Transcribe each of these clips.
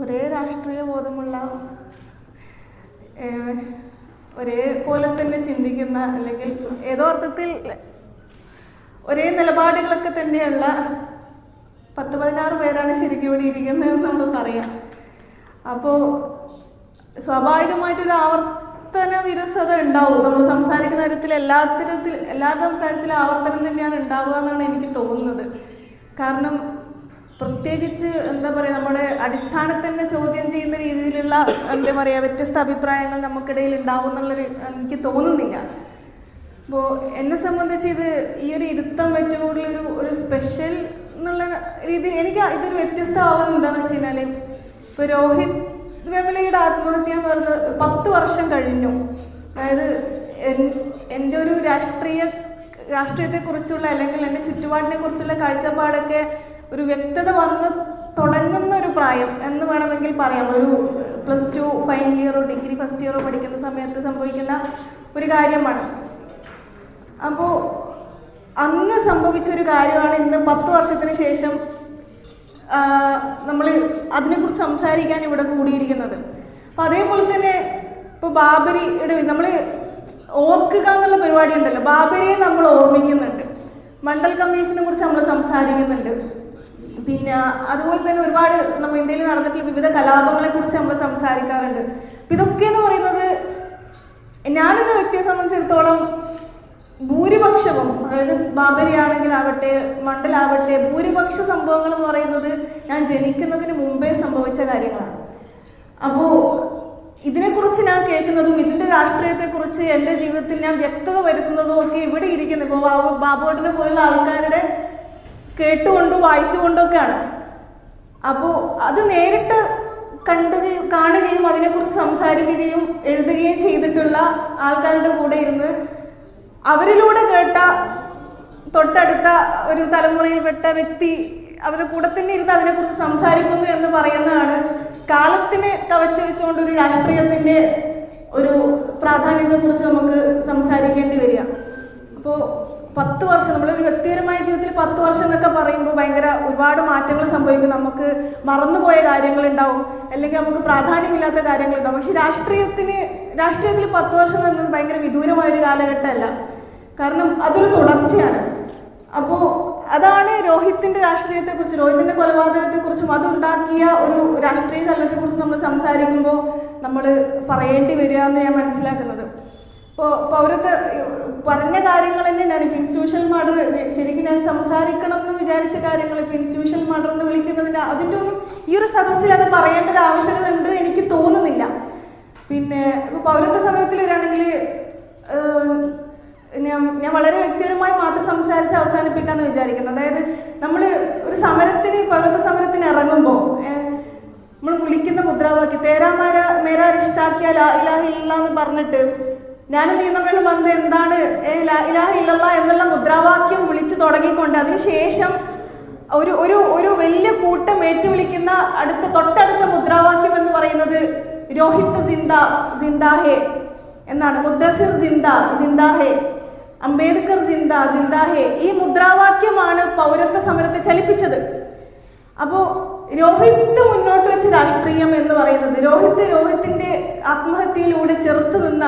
ഒരേ രാഷ്ട്രീയ ബോധമുള്ള ഒരേ പോലെ തന്നെ ചിന്തിക്കുന്ന അല്ലെങ്കിൽ ഏതോ അർത്ഥത്തിൽ ഒരേ നിലപാടുകളൊക്കെ തന്നെയുള്ള പത്ത് പതിനാറ് പേരാണ് ശരിക്കും ഇവിടെ ഇരിക്കുന്നതെന്ന് നമുക്കറിയാം അപ്പോൾ സ്വാഭാവികമായിട്ടൊരു ആവർത്തന വിരസത ഉണ്ടാവും. നമ്മൾ സംസാരിക്കുന്ന കാര്യത്തിൽ എല്ലാ തരത്തിൽ എല്ലാ സംസാരത്തിലും ആവർത്തനം തന്നെയാണ് ഉണ്ടാവുക എന്നാണ് എനിക്ക് തോന്നുന്നത്. കാരണം പ്രത്യേകിച്ച് എന്താ പറയുക നമ്മുടെ അടിസ്ഥാനത്തെ തന്നെ ചോദ്യം ചെയ്യുന്ന രീതിയിലുള്ള എന്താ പറയുക വ്യത്യസ്ത അഭിപ്രായങ്ങൾ നമുക്കിടയിൽ ഉണ്ടാവും എന്നുള്ളൊരു എനിക്ക് തോന്നുന്നില്ല. അപ്പോൾ എന്നെ സംബന്ധിച്ച് ഇത് ഈ ഒരു ഇരുത്തം ഏറ്റവും കൂടുതൽ ഒരു ഒരു സ്പെഷ്യൽ എന്നുള്ള രീതി എനിക്ക് ഇതൊരു വ്യത്യസ്തമാവുന്നത് എന്താണെന്ന് വെച്ച് കഴിഞ്ഞാൽ ഇപ്പോൾ രോഹിത് വെമലയുടെ ആത്മഹത്യ എന്ന് പറയുന്നത് പത്ത് വർഷം കഴിഞ്ഞു. അതായത് എൻ- എന്റെ ഒരു രാഷ്ട്രീയ രാഷ്ട്രീയത്തെക്കുറിച്ചുള്ള അല്ലെങ്കിൽ എന്റെ ചുറ്റുപാടിനെ കുറിച്ചുള്ള കാഴ്ചപ്പാടൊക്കെ ഒരു വ്യക്തത വന്ന് തുടങ്ങുന്ന ഒരു പ്രായം എന്ന് വേണമെങ്കിൽ പറയാം. ഒരു പ്ലസ് ടു ഫൈനൽ ഇയറോ ഡിഗ്രി ഫസ്റ്റ് ഇയറോ പഠിക്കുന്ന സമയത്ത് സംഭവിക്കുന്ന ഒരു കാര്യമാണ്. അപ്പോൾ അന്ന് സംഭവിച്ച ഒരു കാര്യമാണ് ഇന്ന് പത്ത് വർഷത്തിന് ശേഷം നമ്മൾ അതിനെക്കുറിച്ച് സംസാരിക്കാൻ ഇവിടെ കൂടിയിരിക്കുന്നത്. അപ്പോൾ അതേപോലെ തന്നെ ഇപ്പോൾ ബാബരിയുടെ നമ്മൾ ഓർക്കുക എന്നുള്ള പരിപാടി ഉണ്ടല്ലോ. ബാബരിയെ നമ്മൾ ഓർമ്മിക്കുന്നുണ്ട്. മണ്ഡൽ കമ്മീഷനെ കുറിച്ച് നമ്മൾ സംസാരിക്കുന്നുണ്ട്. പിന്നെ അതുപോലെ തന്നെ ഒരുപാട് നമ്മൾ ഇന്ത്യയിൽ നടന്നിട്ടുള്ള വിവിധ കലാപങ്ങളെ കുറിച്ച് നമ്മൾ സംസാരിക്കാറുണ്ട്. അപ്പം ഇതൊക്കെ എന്ന് പറയുന്നത് ഞാനെന്ന വ്യക്തിയെ സംബന്ധിച്ചിടത്തോളം ഭൂരിപക്ഷവും അതായത് ബാബരി ആണെങ്കിലാവട്ടെ മണ്ഡലാവട്ടെ ഭൂരിപക്ഷ സംഭവങ്ങൾ എന്ന് പറയുന്നത് ഞാൻ ജനിക്കുന്നതിന് മുമ്പേ സംഭവിച്ച കാര്യങ്ങളാണ്. അപ്പോൾ ഇതിനെക്കുറിച്ച് ഞാൻ കേൾക്കുന്നതും ഇതിന്റെ രാഷ്ട്രീയത്തെക്കുറിച്ച് എന്റെ ജീവിതത്തിൽ ഞാൻ വ്യക്തത വരുത്തുന്നതും ഒക്കെ ഇവിടെ ഇരിക്കുന്നു. ഇപ്പോൾ ബാബു ബാബുവേട്ടനെ പോലുള്ള ആൾക്കാരുടെ കേട്ടുകൊണ്ടും വായിച്ചുകൊണ്ടൊക്കെയാണ് അപ്പോൾ അത് നേരിട്ട് കണ്ടുകയും കാണുകയും അതിനെക്കുറിച്ച് സംസാരിക്കുകയും എഴുതുകയും ചെയ്തിട്ടുള്ള ആൾക്കാരുടെ കൂടെ ഇരുന്ന് അവരിലൂടെ കേട്ട തൊട്ടടുത്ത ഒരു തലമുറയിൽപ്പെട്ട വ്യക്തി അവരുടെ കൂടെ തന്നെ ഇരുന്ന് അതിനെക്കുറിച്ച് സംസാരിക്കുന്നു എന്ന് പറയുന്നതാണ് കാലത്തിനെ കവച്ചു വെച്ചുകൊണ്ട് ഒരു രാഷ്ട്രീയത്തിന്റെ ഒരു പ്രാധാന്യത്തെക്കുറിച്ച് നമുക്ക് സംസാരിക്കേണ്ടി വരിക. അപ്പോൾ പത്ത് വർഷം നമ്മളൊരു വ്യക്തിപരമായ ജീവിതത്തിൽ പത്ത് വർഷം എന്നൊക്കെ പറയുമ്പോൾ ഭയങ്കര ഒരുപാട് മാറ്റങ്ങൾ സംഭവിക്കും. നമുക്ക് മറന്നുപോയ കാര്യങ്ങളുണ്ടാവും. അല്ലെങ്കിൽ നമുക്ക് പ്രാധാന്യമില്ലാത്ത കാര്യങ്ങളുണ്ടാവും. പക്ഷെ രാഷ്ട്രീയത്തിന് രാഷ്ട്രീയത്തിൽ പത്ത് വർഷം എന്ന് പറയുന്നത് ഭയങ്കര വിദൂരമായ ഒരു കാലഘട്ടമല്ല. കാരണം അതൊരു തുടർച്ചയാണ്. അപ്പോൾ അതാണ് രോഹിത്തിന്റെ രാഷ്ട്രീയത്തെക്കുറിച്ച് രോഹിത്തിന്റെ കൊലപാതകത്തെക്കുറിച്ചും അതുണ്ടാക്കിയ ഒരു രാഷ്ട്രീയ ചലനത്തെക്കുറിച്ച് നമ്മൾ സംസാരിക്കുമ്പോൾ നമ്മൾ പറയേണ്ടി വരിക എന്ന് ഞാൻ മനസ്സിലാക്കുന്നത്. ഇപ്പോൾ പൗരത്വ പറഞ്ഞ കാര്യങ്ങൾ തന്നെ ഞാൻ ഇപ്പോൾ ഇൻസ്റ്റിറ്റ്യൂഷണൽ മർഡർ ശരിക്കും ഞാൻ സംസാരിക്കണം എന്ന് വിചാരിച്ച കാര്യങ്ങൾ ഇപ്പോൾ ഇൻസ്റ്റിറ്റ്യൂഷണൽ മർഡർ എന്ന് വിളിക്കുന്നതിന്റെ അതിന്റെ ഒന്നും ഈ ഒരു സദസ്സിൽ അത് പറയേണ്ട ഒരു ആവശ്യകത ഉണ്ട് എനിക്ക് തോന്നുന്നില്ല. പിന്നെ ഇപ്പോൾ പൗരത്വ സമരത്തിൽ വരാണെങ്കിൽ ഞാൻ ഞാൻ വളരെ വ്യക്തിപരമായി മാത്രം സംസാരിച്ച് അവസാനിപ്പിക്കാമെന്ന് വിചാരിക്കുന്നു. അതായത് നമ്മൾ ഒരു സമരത്തിന് പൗരത്വ സമരത്തിന് ഇറങ്ങുമ്പോൾ നമ്മൾ വിളിക്കുന്ന മുദ്രാവാക്യം തേരാമാര മേരാ റിഷ്താക്കിയ ലാ ഇലാഹില്ല എന്ന് പറഞ്ഞിട്ട് ഞാനും നീ തമ്മിലുള്ള ബന്ധം എന്താണ്? ഇലാഹ ഇല്ലല്ല എന്നുള്ള മുദ്രാവാക്യം വിളിച്ചു തുടങ്ങിക്കൊണ്ട് അതിനുശേഷം ഒരു ഒരു ഒരു വലിയ കൂട്ടം ഏറ്റുവിളിക്കുന്ന അടുത്ത തൊട്ടടുത്ത മുദ്രാവാക്യം എന്ന് പറയുന്നത് രോഹിത് സിന്ദ സിന്ദാഹേ എന്നാണ്. മുദ്ദസിർ സിന്ദ സിന്ദാഹേ അംബേദ്കർ സിന്ദ സിന്ദാഹേ ഈ മുദ്രാവാക്യമാണ് പൗരത്വ സമരത്തെ ചലിപ്പിച്ചത്. അപ്പോൾ രോഹിത് മുന്നോട്ട് വെച്ച രാഷ്ട്രീയം എന്ന് പറയുന്നത് രോഹിത് രോഹിത്തിന്റെ ആത്മഹത്യയിലൂടെ ചെറുത്തു നിന്ന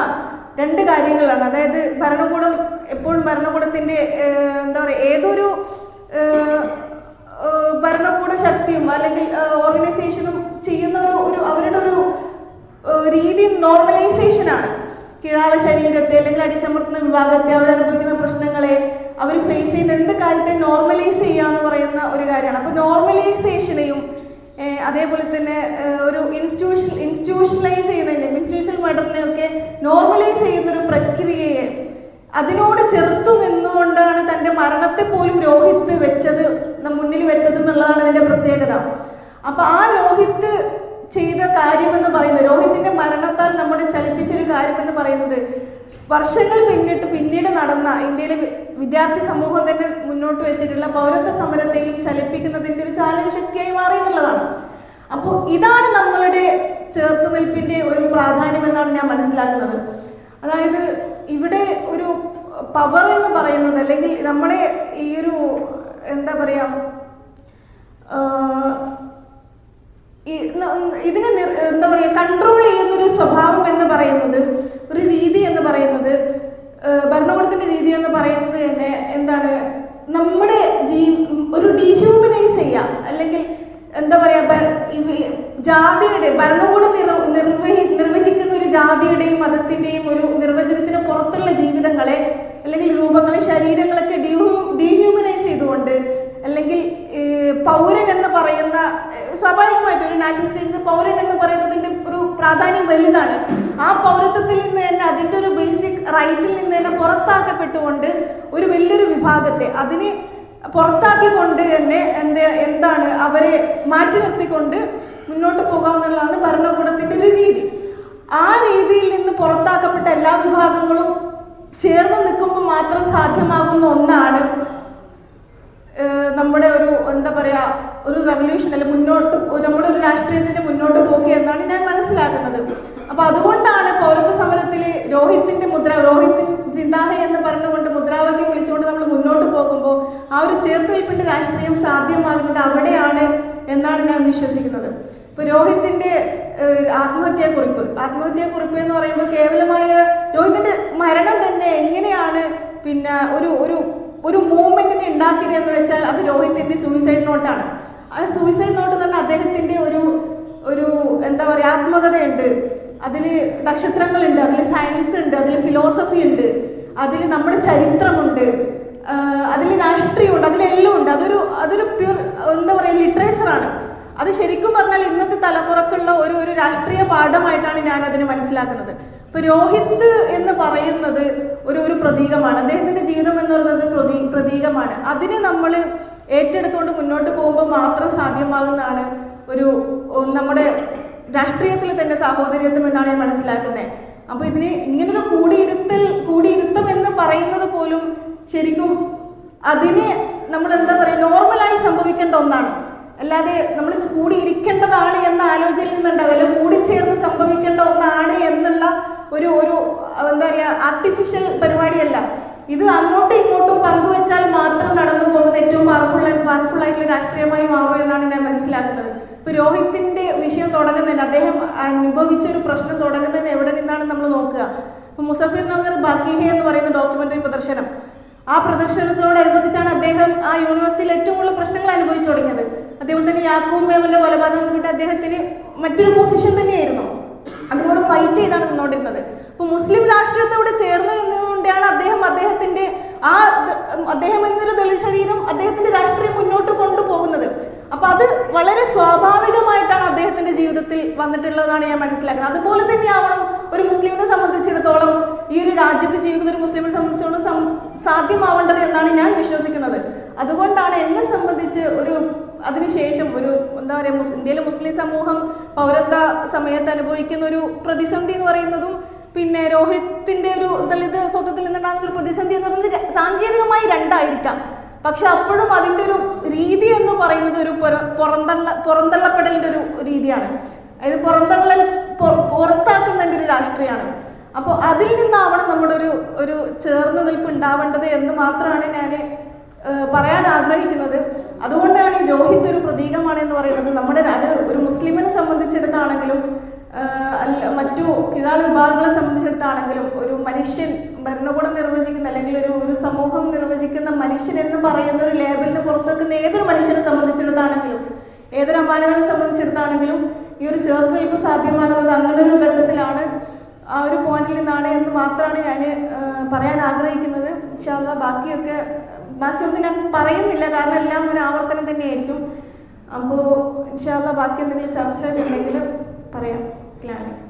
രണ്ട് കാര്യങ്ങളാണ്. അതായത് ഭരണകൂടം എപ്പോഴും ഭരണകൂടത്തിന്റെ എന്താ പറയുക ഏതൊരു ഭരണകൂട ശക്തിയും അല്ലെങ്കിൽ ഓർഗനൈസേഷനും ചെയ്യുന്ന ഒരു ഒരു അവരുടെ ഒരു രീതി നോർമലൈസേഷൻ ആണ്. കീഴാള ശരീരത്തെ അല്ലെങ്കിൽ അടിച്ചമർത്തുന്ന വിഭാഗത്തെ അവരനുഭവിക്കുന്ന പ്രശ്നങ്ങളെ അവർ ഫേസ് ചെയ്യുന്ന എന്ത് കാര്യത്തെ നോർമലൈസ് ചെയ്യുക എന്ന് പറയുന്ന ഒരു കാര്യമാണ്. അപ്പോൾ നോർമലൈസേഷനെയും അതേപോലെ തന്നെ ഒരു ഇൻസ്റ്റിറ്റ്യൂഷൻ ഇൻസ്റ്റിറ്റ്യൂഷണലൈസ് ചെയ്യുന്നതിനെ ഇൻസ്റ്റിറ്റ്യൂഷണൽ മർഡറിനെയൊക്കെ നോർമലൈസ് ചെയ്യുന്ന ഒരു പ്രക്രിയയെ അതിനോട് ചെറുത്തു നിന്നുകൊണ്ടാണ് തന്റെ മരണത്തെ പോലും രോഹിത് വെച്ചത് മുന്നിൽ വെച്ചത് എന്നുള്ളതാണ് ഇതിന്റെ പ്രത്യേകത. അപ്പോൾ ആ രോഹിത് ചെയ്ത കാര്യമെന്ന് പറയുന്നത് രോഹിത്തിന്റെ മരണത്താൽ നമ്മുടെ ചലിപ്പിച്ചൊരു കാര്യമെന്ന് പറയുന്നത് വർഷങ്ങൾ പിന്നിട്ട് പിന്നീട് നടന്ന ഇന്ത്യയിലെ വിദ്യാർത്ഥി സമൂഹം തന്നെ മുന്നോട്ട് വെച്ചിട്ടുള്ള പൗരത്വ സമരത്തെയും ചലിപ്പിക്കുന്നതിന്റെ ഒരു ചാലക ശക്തിയായി മാറി എന്നുള്ളതാണ്. അപ്പോൾ ഇതാണ് നമ്മളുടെ ചേർത്ത് നിൽപ്പിന്റെ ഒരു പ്രാധാന്യം എന്നാണ് ഞാൻ മനസ്സിലാക്കുന്നത്. അതായത് ഇവിടെ ഒരു പവർ എന്ന് പറയുന്നത് അല്ലെങ്കിൽ നമ്മുടെ ഈ ഒരു എന്താ പറയുക ഇതിനെ എന്താ പറയുക കൺട്രോൾ ചെയ്യുന്നൊരു സ്വഭാവം എന്ന് പറയുന്നത് ഒരു രീതി എന്ന് പറയുന്നത് ഏഹ് രീതി എന്ന് പറയുന്നത് തന്നെ എന്താണ്? നമ്മുടെ ജീ ഒരു ഡീഹ്യൂമനൈസ് ചെയ്യാം. അല്ലെങ്കിൽ എന്താ പറയാ ജാതിയുടെ ഭരണകൂടം നിർ നിർവഹി നിർവചിക്കുന്ന ഒരു ജാതിയുടെയും മതത്തിന്റെയും ഒരു നിർവചനത്തിന് പുറത്തുള്ള ജീവിതങ്ങളെ അല്ലെങ്കിൽ രൂപങ്ങളെ ശരീരങ്ങളൊക്കെ ഡീഹ്യൂ ഡീഹ്യൂമനൈസ് ചെയ്തുകൊണ്ട് അല്ലെങ്കിൽ ഏഹ്, പൗരൻ എന്ന് പറയുന്ന ഏഹ്, സ്വാഭാവികമായിട്ടും ഒരു നാഷണൽ സ്റ്റേറ്റ് പൗരൻ എന്ന് പറയുന്നതിന്റെ ഒരു പ്രാധാന്യം വലുതാണ്. ആ പൗരത്വത്തിൽ നിന്ന് തന്നെ അതിന്റെ ഒരു ബേസിക് റൈറ്റിൽ നിന്ന് തന്നെ പുറത്താക്കപ്പെട്ടുകൊണ്ട് ഒരു വലിയൊരു വിഭാഗത്തെ അതിന് പുറത്താക്കിക്കൊണ്ട് തന്നെ എന്ത് എന്താണ് അവരെ മാറ്റി നിർത്തിക്കൊണ്ട് മുന്നോട്ട് പോകാമെന്നുള്ളതാണ് ഭരണകൂടത്തിന്റെ ഒരു രീതി. ആ രീതിയിൽ നിന്ന് പുറത്താക്കപ്പെട്ട എല്ലാ വിഭാഗങ്ങളും ചേർന്ന് നിൽക്കുമ്പോൾ മാത്രം സാധ്യമാകുന്ന ഒന്നാണ് നമ്മുടെ ഒരു എന്താ പറയാ ഒരു റെവല്യൂഷൻ അല്ലെ മുന്നോട്ട് നമ്മുടെ ഒരു രാഷ്ട്രീയത്തിന്റെ മുന്നോട്ട് പോക്ക് എന്നാണ് ഞാൻ മനസ്സിലാക്കുന്നത്. അപ്പൊ അതുകൊണ്ടാണ് പൗരത്വ സമരത്തിൽ രോഹിത്തിന്റെ മുദ്ര രോഹിത്തിൻ ജിന്ദാഹ എന്ന് പറഞ്ഞുകൊണ്ട് മുദ്രാവാക്യം വിളിച്ചുകൊണ്ട് നമ്മൾ മുന്നോട്ട് പോകുമ്പോൾ ആ ഒരു ചേർത്തുനിൽപ്പിന്റെ രാഷ്ട്രീയം സാധ്യമാകുന്നത് അവിടെയാണ് എന്നാണ് ഞാൻ വിശ്വസിക്കുന്നത്. ഇപ്പൊ രോഹിത്തിന്റെ ആത്മഹത്യാക്കുറിപ്പ് ആത്മഹത്യാക്കുറിപ്പ് എന്ന് പറയുമ്പോൾ കേവലമായ രോഹിത്തിന്റെ മരണം തന്നെ എങ്ങനെയാണ് പിന്നെ ഒരു ഒരു ഒരു മൂവ്മെന്റിനെ ഉണ്ടാക്കിയത് എന്ന് വെച്ചാൽ അത് രോഹിത്തിന്റെ സൂയിസൈഡ് നോട്ടാണ് ആ സൂയിസൈഡ് നോട്ട് തന്നെ അദ്ദേഹത്തിന്റെ ഒരു ഒരു എന്താ പറയുക ആത്മകഥയുണ്ട്. അതിൽ നക്ഷത്രങ്ങളുണ്ട് അതിൽ സയൻസ് ഉണ്ട് അതിൽ ഫിലോസഫി ഉണ്ട് അതിൽ നമ്മുടെ ചരിത്രമുണ്ട് അതിൽ രാഷ്ട്രീയമുണ്ട് അതിലെല്ലാം ഉണ്ട് അതൊരു അതൊരു പ്യൂർ എന്താ പറയുക ലിറ്ററേച്ചറാണ് അത് ശരിക്കും പറഞ്ഞാൽ ഇന്നത്തെ തലമുറക്കുള്ള ഒരു ഒരു രാഷ്ട്രീയ പാഠമായിട്ടാണ് ഞാൻ അതിനെ മനസ്സിലാക്കുന്നത്. ഇപ്പൊ രോഹിത് എന്ന് പറയുന്നത് ഒരു ഒരു പ്രതീകമാണ്. അദ്ദേഹത്തിന്റെ ജീവിതം എന്ന് പറയുന്നത് പ്രതീ പ്രതീകമാണ്. അതിനെ നമ്മൾ ഏറ്റെടുത്തുകൊണ്ട് മുന്നോട്ട് പോകുമ്പോൾ മാത്രം സാധ്യമാകുന്നതാണ് ഒരു നമ്മുടെ രാഷ്ട്രീയത്തിൽ തന്നെ സാഹോദര്യത്വം എന്നാണ് ഞാൻ മനസ്സിലാക്കുന്നത് അപ്പൊ ഇതിന് ഇങ്ങനൊരു കൂടിയിരുത്തൽ കൂടിയിരുത്തം എന്ന് പറയുന്നത് പോലും ശരിക്കും അതിനെ നമ്മൾ എന്താ പറയുക നോർമലായി സംഭവിക്കേണ്ട ഒന്നാണ്. അല്ലാതെ നമ്മൾ കൂടിയിരിക്കേണ്ടതാണ് എന്ന ആലോചനയിൽ നിന്നുണ്ടാവില്ല. കൂടിച്ചേർന്ന് സംഭവിക്കേണ്ട ഒന്നാണ് എന്നുള്ള ഒരു ഒരു എന്താ പറയുക ആർട്ടിഫിഷ്യൽ പരിപാടിയല്ല. ഇത് അങ്ങോട്ടും ഇങ്ങോട്ടും പങ്കുവെച്ചാൽ മാത്രം നടന്നു പോകുന്ന ഏറ്റവും പവർഫുൾ പവർഫുൾ ആയിട്ടുള്ള രാഷ്ട്രീയമായി മാറും എന്നാണ് ഞാൻ മനസ്സിലാക്കുന്നത്. ഇപ്പൊ രോഹിത്തിന്റെ വിഷയം തുടങ്ങുന്നതിന് അദ്ദേഹം അനുഭവിച്ച ഒരു പ്രശ്നം തുടങ്ങുന്നതിന് എവിടെ നിന്നാണ് നമ്മൾ നോക്കുക? ഇപ്പൊ മുസഫിർ നഗർ ബാക്കിഹെ എന്ന് പറയുന്ന ഡോക്യുമെന്ററി പ്രദർശനം. ആ പ്രദർശനത്തോടനുബന്ധിച്ചാണ് അദ്ദേഹം ആ യൂണിവേഴ്സിറ്റിയിൽ ഏറ്റവും കൂടുതൽ പ്രശ്നങ്ങൾ അനുഭവിച്ചു തുടങ്ങിയത്. അതേപോലെ തന്നെ യാക്കൂബ് മേമന്റെ കൊലപാതകം എന്നിട്ട് അദ്ദേഹത്തിന് മറ്റൊരു പൊസിഷൻ തന്നെയായിരുന്നു. അതിനോട് ഫൈറ്റ് ചെയ്താണ് നിന്നുകൊണ്ടിരുന്നത്. അപ്പൊ മുസ്ലിം രാഷ്ട്രീയത്തോട് ചേർന്ന് നിന്നുകൊണ്ടാണ് അദ്ദേഹം അദ്ദേഹത്തിന്റെ ആ അദ്ദേഹം എന്നൊരു ദളിത് ശരീരം അദ്ദേഹത്തിന്റെ രാഷ്ട്രീയം മുന്നോട്ട് കൊണ്ടുപോകുന്നത്. അപ്പൊ അത് വളരെ സ്വാഭാവികമായിട്ടാണ് അദ്ദേഹത്തിന്റെ ജീവിതത്തിൽ വന്നിട്ടുള്ളതാണ് ഞാൻ മനസ്സിലാക്കുന്നത്. അതുപോലെ തന്നെയാവണം ഒരു മുസ്ലിമിനെ സംബന്ധിച്ചിടത്തോളം ഈ ഒരു രാജ്യത്ത് ജീവിക്കുന്ന ഒരു മുസ്ലിമിനെ സംബന്ധിച്ചിടത്തോളം സാധ്യമാവേണ്ടത് എന്നാണ് ഞാൻ വിശ്വസിക്കുന്നത്. അതുകൊണ്ടാണ് എന്നെ സംബന്ധിച്ച് ഒരു അതിനുശേഷം ഒരു എന്താ പറയുക മുസ് ഇന്ത്യയിലെ മുസ്ലിം സമൂഹം പൗരത്വ സമയത്ത് അനുഭവിക്കുന്ന ഒരു പ്രതിസന്ധി എന്ന് പറയുന്നതും പിന്നെ രോഹിത്തിന്റെ ഒരു ദളിത് സ്വത്വത്തിൽ നിന്നുണ്ടാകുന്ന ഒരു പ്രതിസന്ധി എന്ന് പറയുന്നത് സാങ്കേതികമായി രണ്ടായിരിക്കാം. പക്ഷെ അപ്പോഴും അതിന്റെ ഒരു രീതി എന്ന് പറയുന്നത് ഒരു പുറ- പുറന്തള്ള പുറന്തള്ളപ്പെടലിന്റെ ഒരു രീതിയാണ്. അതായത് പുറന്തള്ളൽ പുറത്താക്കുന്നതിന്റെ ഒരു രാഷ്ട്രീയമാണ്. അപ്പോൾ അതിൽ നിന്നാവണം നമ്മുടെ ഒരു ഒരു ചേർന്ന് നിൽപ്പ് ഉണ്ടാവേണ്ടത് എന്ന് മാത്രമാണ് ഞാൻ പറയാൻ ആഗ്രഹിക്കുന്നത് അതുകൊണ്ടാണ് രോഹിത് ഒരു പ്രതീകമാണ് എന്ന് പറയുന്നത്. നമ്മുടെ അത് ഒരു മുസ്ലിമിനെ സംബന്ധിച്ചിടത്താണെങ്കിലും അല്ല മറ്റു കിഴാൾ വിഭാഗങ്ങളെ സംബന്ധിച്ചിടത്താണെങ്കിലും ഒരു മനുഷ്യൻ ഭരണകൂടം നിർവചിക്കുന്ന അല്ലെങ്കിൽ ഒരു ഒരു സമൂഹം നിർവചിക്കുന്ന മനുഷ്യൻ എന്ന് പറയുന്ന ഒരു ലേബലിന് പുറത്തു വെക്കുന്ന ഏതൊരു മനുഷ്യനെ സംബന്ധിച്ചിടത്താണെങ്കിലും ഏതൊരു അമാനവനെ സംബന്ധിച്ചിടത്താണെങ്കിലും ഈ ഒരു ചേർത്തുനിൽപ്പ് സാധ്യമാകുന്നത് അങ്ങനെ ഒരു ഘട്ടത്തിലാണ് ആ ഒരു പോയിന്റിൽ നിന്നാണ് എന്ന് മാത്രമാണ് ഞാൻ പറയാൻ ആഗ്രഹിക്കുന്നത്. ഇൻഷാല്ല ബാക്കിയൊക്കെ ബാക്കിയൊന്നും ഞാൻ പറയുന്നില്ല. കാരണം എല്ലാം ഒരു ആവർത്തനം തന്നെയായിരിക്കും. അപ്പോൾ ഇൻഷാല്ല ബാക്കി എന്തെങ്കിലും ചർച്ച ഉണ്ടെങ്കിൽ പറയാം. ഇസ്ലാമിക്